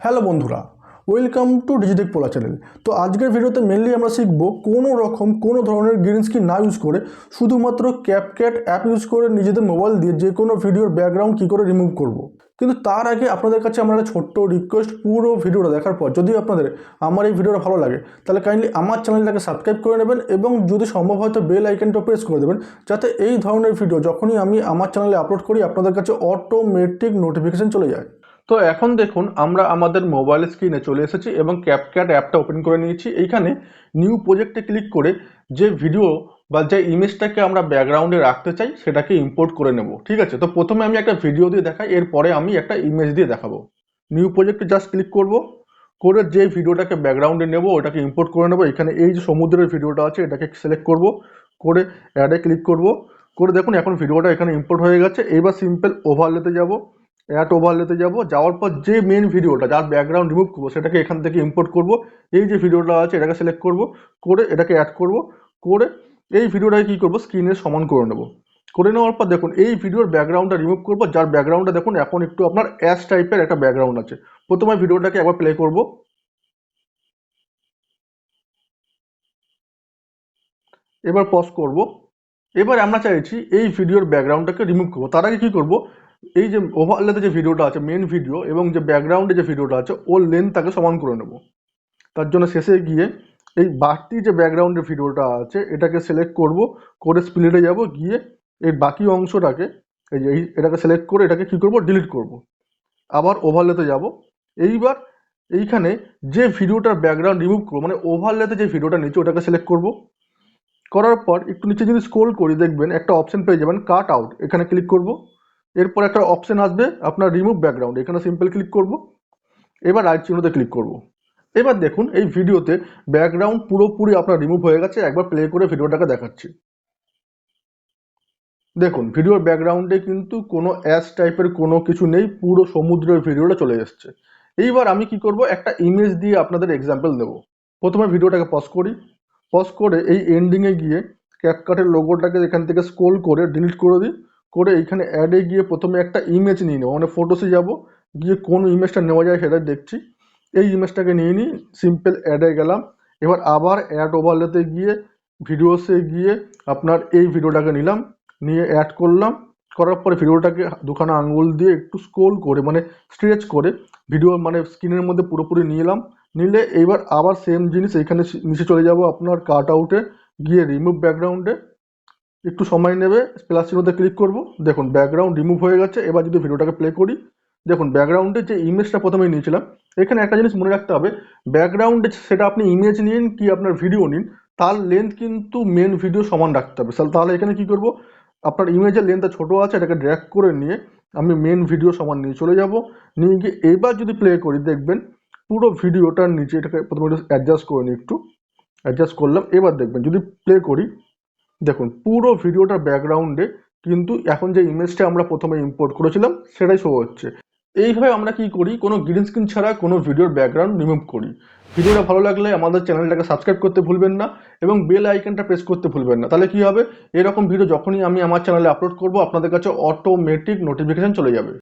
Hello বন্ধুরা, welcome to Digitech পোলা channel তো আজকের ভিডিওতে মেনলি আমরা শিখব কোনো রকম কোনো ধরনের গ্রিন স্ক্রিন না ইউজ করে শুধুমাত্র ক্যাপক্যাট অ্যাপ ইউজ করে নিজেদের মোবাইল দিয়ে যে কোনো ভিডিওর ব্যাকগ্রাউন্ড কী করে রিমুভ করব। কিন্তু তার আগে আপনাদের কাছে আমার একটা ছোট্ট রিকোয়েস্ট পুরো ভিডিওটা দেখার পর যদি আপনাদের আমার এই ভিডিওটা ভালো লাগে, তাহলে কাইন্ডলি আমার চ্যানেলটাকে সাবস্ক্রাইব করে নেবেন এবং যদি সম্ভব হয় তো বেল আইকনটা প্রেস করে দেবেন যাতে এই ধরনের ভিডিও যখনই আমি আমার চ্যানেলে আপলোড করি, আপনাদের কাছে অটোমেটিক নোটিফিকেশন চলে যায় তো এখন দেখুন, আমরা আমাদের মোবাইল স্ক্রিনে চলে এসেছি এবং ক্যাপক্যাট অ্যাপটা ওপেন করে নিয়েছি। এইখানে নিউ প্রজেক্টে ক্লিক করে যে ভিডিও বা যে ইমেজটাকে আমরা ব্যাকগ্রাউন্ডে রাখতে চাই, সেটাকে ইম্পোর্ট করে নেব। ঠিক আছে? তো প্রথমে আমি একটা ভিডিও দিয়ে দেখাই, এরপরে আমি একটা ইমেজ দিয়ে দেখাবো। নিউ প্রজেক্টে জাস্ট ক্লিক করব, করে যে ভিডিওটাকে ব্যাকগ্রাউন্ডে নেব, ওটাকে ইম্পোর্ট করে নেব। এখানে এই যে সমুদ্রের ভিডিওটা আছে, এটাকে সিলেক্ট করব, করে অ্যাডে ক্লিক করব। করে দেখুন, এখন ভিডিওটা এখানে ইম্পোর্ট হয়ে গেছে। এবার সিম্পল ওভারলেতে যাব। অ্যাড ওভারলেতে যাব, যাওয়ার পর যে মেন ভিডিওটা যার ব্যাকগ্রাউন্ড রিমুভ করব, সেটাকে এখান থেকে ইম্পোর্ট করব। এই যে ভিডিওটা আছে, এটাকে সিলেক্ট করব, করে এটাকে অ্যাড করব, করে এই ভিডিওটাকে কী করব স্ক্রিনের সমান করে নেব। করে নেওয়ার পর দেখুন, এই ভিডিওর ব্যাকগ্রাউন্ডটা রিমুভ করব, যার ব্যাকগ্রাউন্ডটা দেখুন, এখন একটু আপনার অ্যাশ টাইপের একটা ব্যাকগ্রাউন্ড আছে। প্রথমে ভিডিওটাকে একবার প্লে করব। এবার পজ করব। এবার আমরা চাইছি এই ভিডিওর ব্যাকগ্রাউন্ডটাকে রিমুভ করব। তার আগে কী করব এই যে ওভারলেতে যে ভিডিওটা আছে মেন ভিডিও এবং যে ব্যাকগ্রাউন্ডে যে ভিডিওটা আছে, ওর লেন্থটাকে সমান করে নেব। তার জন্য শেষে গিয়ে এই বাড়তি যে ব্যাকগ্রাউন্ডের ভিডিওটা আছে, এটাকে সিলেক্ট করব, করে স্প্লিটে যাব, গিয়ে এই বাকি অংশটাকে, এই যে এটাকে সিলেক্ট করে এটাকে কী করব ডিলিট করব। আবার ওভারলেতে যাব। এইবার এইখানে যে ভিডিওটার ব্যাকগ্রাউন্ড রিমুভ করব মানে ওভারলেতে যে ভিডিওটা নিচে, ওটাকে সিলেক্ট করব। করার পর একটু নিচে যদি স্ক্রোল করি, দেখবেন একটা অপশন পেয়ে যাবেন কাট আউট এখানে ক্লিক করব। এরপর একটা অপশন আসবে আপনার রিমুভ ব্যাকগ্রাউন্ড এখানে সিম্পল ক্লিক করব। এবার রাইট চিহ্নতে ক্লিক করব। এবার দেখুন, এই ভিডিওতে ব্যাকগ্রাউন্ড পুরোপুরি আপনার রিমুভ হয়ে গেছে। একবার প্লে করে ভিডিওটাকে দেখাচ্ছি। দেখুন ভিডিওর ব্যাকগ্রাউন্ডে কিন্তু কোনো অ্যাস টাইপের কোনো কিছু নেই। পুরো সমুদ্রের ভিডিওটা চলে এসছে। এইবার আমি কি করব? একটা ইমেজ দিয়ে আপনাদের এক্সাম্পল দেবো। প্রথমে ভিডিওটাকে পজ করি। পজ করে এই এন্ডিংয়ে গিয়ে ক্যাপকাটের লোগোটাকে এখান থেকে স্ক্রোল করে ডিলিট করে দিই। করে এইখানে অ্যাডে গিয়ে প্রথমে একটা ইমেজ নিয়ে নেব। মানে ফটোসে যাব, গিয়ে কোন ইমেজটা নেওয়া যায় সেটা দেখছি। এই ইমেজটাকে নিয়ে নিই সিম্পল অ্যাডে গেলাম। এবার আবার অ্যাড ওভারলেতে গিয়ে ভিডিওসে গিয়ে আপনার এই ভিডিওটাকে নিলাম। নিয়ে অ্যাড করলাম। করার পরে ভিডিওটাকে দুখানা আঙ্গুল দিয়ে একটু স্ক্রোল করে মানে স্ট্রেচ করে ভিডিও মানে স্ক্রিনের মধ্যে পুরোপুরি নিয়ে এলাম। নিলে এইবার আবার সেম জিনিস এখানে নিচে চলে যাব আপনার কাট আউটে গিয়ে রিমুভ ব্যাকগ্রাউন্ডে একটু সময় নেবে প্লাস চিহ্নতে ক্লিক করব। দেখুন ব্যাকগ্রাউন্ড রিমুভ হয়ে গেছে। এবার যদি ভিডিওটাকে প্লে করি, দেখুন ব্যাকগ্রাউন্ডে যে ইমেজটা প্রথমে নিয়েছিলাম, এখানে একটা জিনিস মনে রাখতে হবে ব্যাকগ্রাউন্ডে সেটা আপনি ইমেজ নিন কি আপনার ভিডিও নিন, তার লেন্থ কিন্তু মেন ভিডিও সমান রাখতে হবে। তাহলে এখানে কি করব? আপনার ইমেজের লেন্থটা ছোটো আছে, এটাকে ড্র্যাক করে নিয়ে আমি মেন ভিডিও সমান নিয়ে চলে যাব। নিয়ে গিয়ে এবার যদি প্লে করি, দেখবেন পুরো ভিডিওটার নিচে এটাকে প্রথমে অ্যাডজাস্ট করে নিই একটু অ্যাডজাস্ট করলাম। এবার দেখবেন, যদি প্লে করি দেখুন, পুরো ভিডিওটার ব্যাকগ্রাউন্ডে কিন্তু এখন যে ইমেজটা আমরা প্রথমে ইম্পোর্ট করেছিলাম, সেটাই শো হচ্ছে। এইভাবে আমরা কি করি? কোনো গ্রিন স্ক্রিন ছাড়া কোনো ভিডিওর ব্যাকগ্রাউন্ড রিমুভ করি। ভিডিওটা ভালো লাগলে আমাদের চ্যানেলটাকে সাবস্ক্রাইব করতে ভুলবেন না এবং বেল আইকনটা প্রেস করতে ভুলবেন না। তাহলে কি হবে? এরকম ভিডিও যখনই আমি আমার চ্যানেলে আপলোড করব, আপনাদের কাছে অটোমেটিক নোটিফিকেশন চলে যাবে।